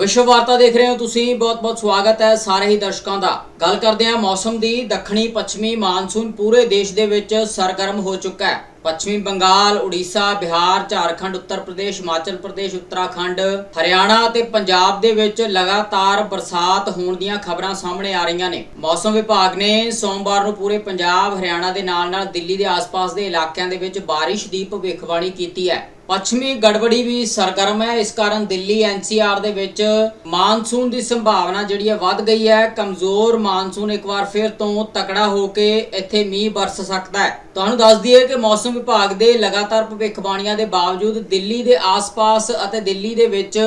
ਵਿਸ਼ਵ ਵਾਰਤਾ ਦੇਖ ਰਹੇ ਹੋ ਤੁਸੀਂ। ਬਹੁਤ-ਬਹੁਤ ਸਵਾਗਤ ਹੈ ਸਾਰੇ ਹੀ ਦਰਸ਼ਕਾਂ ਦਾ। ਗੱਲ ਕਰਦੇ ਹਾਂ ਮੌਸਮ ਦੀ। ਦੱਖਣੀ, ਪੱਛਮੀ ਮਾਨਸੂਨ ਪੂਰੇ ਦੇਸ਼ ਦੇ ਵਿੱਚ ਸਰਗਰਮ ਹੋ ਚੁੱਕਾ ਹੈ। ਪੱਛਮੀ ਬੰਗਾਲ, ਉੜੀਸਾ, ਬਿਹਾਰ, ਝਾਰਖੰਡ, ਉੱਤਰ ਪ੍ਰਦੇਸ਼, ਹਿਮਾਚਲ ਪ੍ਰਦੇਸ਼, ਉੱਤਰਾਖੰਡ, ਹਰਿਆਣਾ ਅਤੇ ਪੰਜਾਬ ਦੇ ਵਿੱਚ ਲਗਾਤਾਰ ਬਰਸਾਤ ਹੋਣ ਦੀਆਂ ਖਬਰਾਂ ਸਾਹਮਣੇ ਆ ਰਹੀਆਂ ਨੇ। ਮੌਸਮ ਵਿਭਾਗ ਨੇ ਸੋਮਵਾਰ ਨੂੰ ਪੂਰੇ ਪੰਜਾਬ, ਹਰਿਆਣਾ ਦੇ ਨਾਲ-ਨਾਲ ਦਿੱਲੀ ਦੇ ਆਸ-ਪਾਸ ਦੇ ਇਲਾਕਿਆਂ ਦੇ ਵਿੱਚ ਬਾਰਿਸ਼ ਦੀ ਭਵਿੱਖਬਾਣੀ ਕੀਤੀ ਹੈ। ਪੱਛਮੀ ਗੜਬੜੀ ਵੀ ਸਰਗਰਮ ਹੈ। ਇਸ ਕਾਰਨ ਦਿੱਲੀ ਐਨਸੀਆਰ ਦੇ ਵਿੱਚ ਮਾਨਸੂਨ ਦੀ ਸੰਭਾਵਨਾ ਜਿਹੜੀ ਹੈ ਵੱਧ ਗਈ ਹੈ। ਕਮਜ਼ੋਰ ਮਾਨਸੂਨ ਇੱਕ ਵਾਰ ਫਿਰ ਤੋਂ ਤਕੜਾ ਹੋ ਕੇ ਇੱਥੇ ਮੀਂਹ ਬਰਸ ਸਕਦਾ ਹੈ। ਤੁਹਾਨੂੰ ਦੱਸ ਦਈਏ ਕਿ ਮੌਸਮ ਵਿਭਾਗ ਦੇ ਲਗਾਤਾਰ ਭਵਿੱਖਬਾਣੀਆਂ ਦੇ ਬਾਵਜੂਦ ਦਿੱਲੀ ਦੇ ਆਸ-ਪਾਸ ਅਤੇ ਦਿੱਲੀ ਦੇ ਵਿੱਚ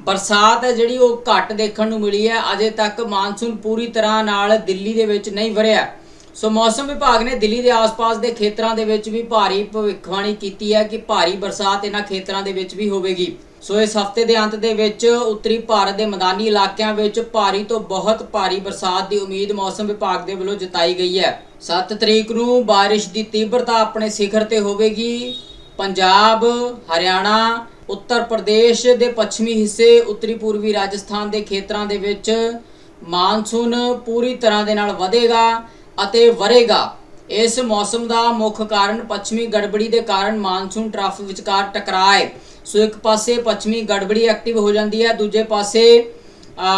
ਬਰਸਾਤ ਹੈ ਜਿਹੜੀ ਉਹ ਘੱਟ ਦੇਖਣ ਨੂੰ ਮਿਲੀ ਹੈ। ਅਜੇ ਤੱਕ ਮਾਨਸੂਨ ਪੂਰੀ ਤਰ੍ਹਾਂ ਨਾਲ ਦਿੱਲੀ ਦੇ ਵਿੱਚ ਨਹੀਂ ਵਰਿਆ। ਸੋ ਮੌਸਮ ਵਿਭਾਗ ਨੇ ਦਿੱਲੀ ਦੇ ਆਸ-ਪਾਸ ਦੇ ਖੇਤਰਾਂ ਦੇ ਵਿੱਚ ਵੀ ਭਾਰੀ ਭਵਿੱਖਬਾਣੀ ਕੀਤੀ ਹੈ ਕਿ ਭਾਰੀ ਬਰਸਾਤ ਇਹਨਾਂ ਖੇਤਰਾਂ ਦੇ ਵਿੱਚ ਵੀ ਹੋਵੇਗੀ। ਸੋ ਇਸ ਹਫ਼ਤੇ ਦੇ ਅੰਤ ਦੇ ਵਿੱਚ ਉੱਤਰੀ ਭਾਰਤ ਦੇ ਮੈਦਾਨੀ ਇਲਾਕਿਆਂ ਵਿੱਚ ਭਾਰੀ ਤੋਂ ਬਹੁਤ ਭਾਰੀ ਬਰਸਾਤ ਦੀ ਉਮੀਦ ਮੌਸਮ ਵਿਭਾਗ ਦੇ ਵੱਲੋਂ ਜਤਾਈ ਗਈ ਹੈ। 7 ਤਰੀਕ ਨੂੰ ਬਾਰਿਸ਼ ਦੀ ਤੀਬਰਤਾ ਆਪਣੇ ਸਿਖਰ ਤੇ ਹੋਵੇਗੀ। ਪੰਜਾਬ, ਹਰਿਆਣਾ, ਉੱਤਰ ਪ੍ਰਦੇਸ਼ ਦੇ ਪੱਛਮੀ ਹਿੱਸੇ, ਉੱਤਰੀ ਪੂਰਬੀ ਰਾਜਸਥਾਨ ਦੇ ਖੇਤਰਾਂ ਦੇ ਵਿੱਚ ਮਾਨਸੂਨ ਪੂਰੀ ਤਰ੍ਹਾਂ ਦੇ ਨਾਲ ਵਧੇਗਾ। ਅਤੇ ਵਰੇਗਾ। ਇਸ ਮੌਸਮ ਦਾ ਮੁੱਖ ਕਾਰਨ ਪੱਛਮੀ ਗੜਬੜੀ ਦੇ ਕਾਰਨ ਮਾਨਸੂਨ ਟਰਫ ਵਿਚਕਾਰ ਟਕਰਾਅ ਹੈ ਸੋ ਇੱਕ ਪਾਸੇ ਪੱਛਮੀ ਗੜਬੜੀ ਐਕਟਿਵ ਹੋ ਜਾਂਦੀ ਹੈ, ਦੂਜੇ ਪਾਸੇ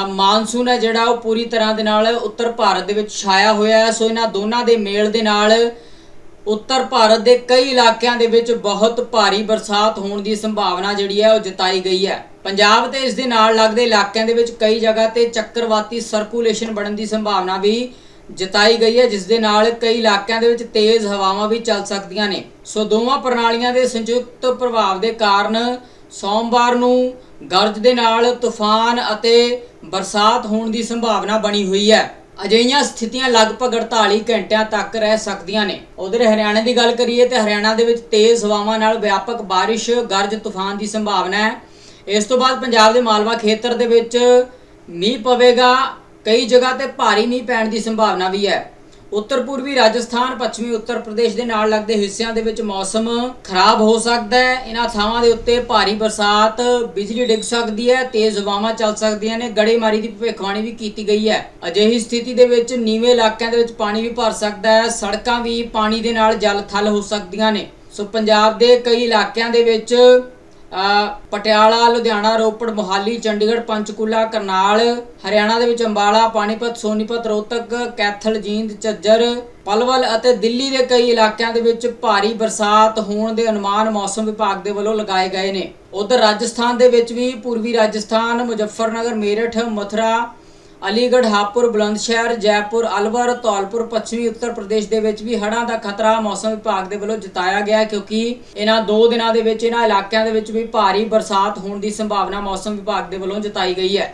ਮਾਨਸੂਨ ਹੈ ਜਿਹੜਾ ਉਹ ਪੂਰੀ ਤਰ੍ਹਾਂ ਦੇ ਨਾਲ ਉੱਤਰ ਭਾਰਤ ਦੇ ਵਿੱਚ ਛਾਇਆ ਹੋਇਆ ਹੈ। ਸੋ ਇਹਨਾਂ ਦੋਨਾਂ ਦੇ ਮੇਲ ਦੇ ਨਾਲ ਉੱਤਰ ਭਾਰਤ ਦੇ ਕਈ ਇਲਾਕਿਆਂ ਦੇ ਵਿੱਚ ਬਹੁਤ ਭਾਰੀ ਬਰਸਾਤ ਹੋਣ ਦੀ ਸੰਭਾਵਨਾ ਜਿਹੜੀ ਹੈ ਉਹ ਜਤਾਈ ਗਈ ਹੈ। ਪੰਜਾਬ ਤੇ ਇਸ ਦੇ ਨਾਲ ਲੱਗਦੇ ਇਲਾਕਿਆਂ ਦੇ ਵਿੱਚ ਕਈ ਜਗ੍ਹਾ ਤੇ ਚੱਕਰਵਾਤੀ ਸਰਕੂਲੇਸ਼ਨ ਬਣਨ ਦੀ ਸੰਭਾਵਨਾ ਵੀ ਜਤਾਈ ਗਈ ਹੈ ਜਿਸ ਦੇ ਨਾਲ ਕਈ ਇਲਾਕਿਆਂ ਦੇ ਵਿੱਚ ਤੇਜ਼ ਹਵਾਵਾਂ ਵੀ ਚੱਲ ਸਕਦੀਆਂ ਨੇ। ਸੋ ਦੋਵਾਂ ਪ੍ਰਣਾਲੀਆਂ ਦੇ ਸੰਯੁਕਤ ਪ੍ਰਭਾਵ ਦੇ ਕਾਰਨ ਸੋਮਵਾਰ ਨੂੰ ਗਰਜ ਦੇ ਨਾਲ ਤੂਫਾਨ ਅਤੇ ਬਰਸਾਤ ਹੋਣ ਦੀ ਸੰਭਾਵਨਾ ਬਣੀ ਹੋਈ ਹੈ। ਅਜਿਹੀਆਂ ਸਥਿਤੀਆਂ ਲਗਭਗ 48 ਘੰਟਿਆਂ ਤੱਕ ਰਹਿ ਸਕਦੀਆਂ ਨੇ। ਉਧਰ ਹਰਿਆਣਾ ਦੀ ਗੱਲ ਕਰੀਏ ਤੇ ਹਰਿਆਣਾ ਦੇ ਵਿੱਚ ਤੇਜ਼ ਹਵਾਵਾਂ ਨਾਲ ਵਿਆਪਕ ਬਾਰਿਸ਼, ਗਰਜ, ਤੂਫਾਨ ਦੀ ਸੰਭਾਵਨਾ ਹੈ। ਇਸ ਤੋਂ ਬਾਅਦ ਪੰਜਾਬ ਦੇ ਮਾਲਵਾ ਖੇਤਰ ਦੇ ਵਿੱਚ ਮੀਂਹ ਪਵੇਗਾ। ਕਈ ਜਗ੍ਹਾ ਤੇ ਭਾਰੀ ਮੀਂਹ ਪੈਣ ਦੀ ਸੰਭਾਵਨਾ ਵੀ ਹੈ। ਉੱਤਰ ਪੂਰਬੀ ਰਾਜਸਥਾਨ, ਪੱਛਮੀ ਉੱਤਰ ਪ੍ਰਦੇਸ਼ ਦੇ ਨਾਲ ਲੱਗਦੇ ਹਿੱਸਿਆਂ ਦੇ ਵਿੱਚ ਮੌਸਮ ਖਰਾਬ ਹੋ ਸਕਦਾ ਹੈ। ਇਹਨਾਂ ਥਾਵਾਂ ਦੇ ਉੱਤੇ ਭਾਰੀ ਬਰਸਾਤ, ਬਿਜਲੀ ਡਿੱਗ ਸਕਦੀ ਹੈ, ਤੇਜ਼ ਹਵਾਵਾਂ ਚੱਲ ਸਕਦੀਆਂ ਨੇ। ਗੜੇਮਾਰੀ ਦੀ ਭਵਿੱਖਬਾਣੀ ਵੀ ਕੀਤੀ ਗਈ ਹੈ। ਅਜਿਹੀ ਸਥਿਤੀ ਦੇ ਵਿੱਚ ਨੀਵੇਂ ਇਲਾਕਿਆਂ ਦੇ ਵਿੱਚ ਪਾਣੀ ਵੀ ਭਰ ਸਕਦਾ ਹੈ। ਸੜਕਾਂ ਵੀ ਪਾਣੀ ਦੇ ਨਾਲ ਜਲ ਥਲ ਹੋ ਸਕਦੀਆਂ ਨੇ। ਸੋ ਪੰਜਾਬ ਦੇ ਕਈ ਇਲਾਕਿਆਂ ਦੇ ਵਿੱਚ ਪਟਿਆਲਾ, ਲੁਧਿਆਣਾ, ਰੋਪੜ, ਮੋਹਾਲੀ, ਚੰਡੀਗੜ੍ਹ, ਪੰਚਕੂਲਾ, ਕਰਨਾਲ, ਹਰਿਆਣਾ ਦੇ ਵਿੱਚ ਅੰਬਾਲਾ, ਪਾਣੀਪਤ, ਸੋਨੀਪਤ, ਰੋਹਤਕ, ਕੈਥਲ, ਜੀਂਦ, ਝੱਜਰ, ਪਲਵਲ ਅਤੇ ਦਿੱਲੀ ਦੇ ਕਈ ਇਲਾਕਿਆਂ ਦੇ ਵਿੱਚ ਭਾਰੀ ਬਰਸਾਤ ਹੋਣ ਦੇ ਅਨੁਮਾਨ ਮੌਸਮ ਵਿਭਾਗ ਦੇ ਵੱਲੋਂ ਲਗਾਏ ਗਏ ਨੇ। ਉਧਰ ਰਾਜਸਥਾਨ ਦੇ ਵਿੱਚ ਵੀ ਪੂਰਬੀ ਰਾਜਸਥਾਨ, ਮੁਜ਼ੱਫਰਨਗਰ, ਮੇਰਠ, ਮਥੁਰਾ ਅਲੀਗੜ੍ਹ, ਹਾਪੁਰ, ਬੁਲੰਦਸ਼ਹਿਰ, ਜੈਪੁਰ, ਅਲਵਰ, ਧੌਲਪੁਰ, ਪੱਛਮੀ ਉੱਤਰ ਪ੍ਰਦੇਸ਼ ਦੇ ਵਿੱਚ ਵੀ ਹੜ੍ਹਾਂ ਦਾ ਖਤਰਾ ਮੌਸਮ ਵਿਭਾਗ ਦੇ ਵੱਲੋਂ ਜਤਾਇਆ ਗਿਆ ਕਿਉਂਕਿ ਇਹਨਾਂ ਦੋ ਦਿਨਾਂ ਦੇ ਵਿੱਚ ਇਹਨਾਂ ਇਲਾਕਿਆਂ ਦੇ ਵਿੱਚ ਵੀ ਭਾਰੀ ਬਰਸਾਤ ਹੋਣ ਦੀ ਸੰਭਾਵਨਾ ਮੌਸਮ ਵਿਭਾਗ ਦੇ ਵੱਲੋਂ ਜਤਾਈ ਗਈ ਹੈ।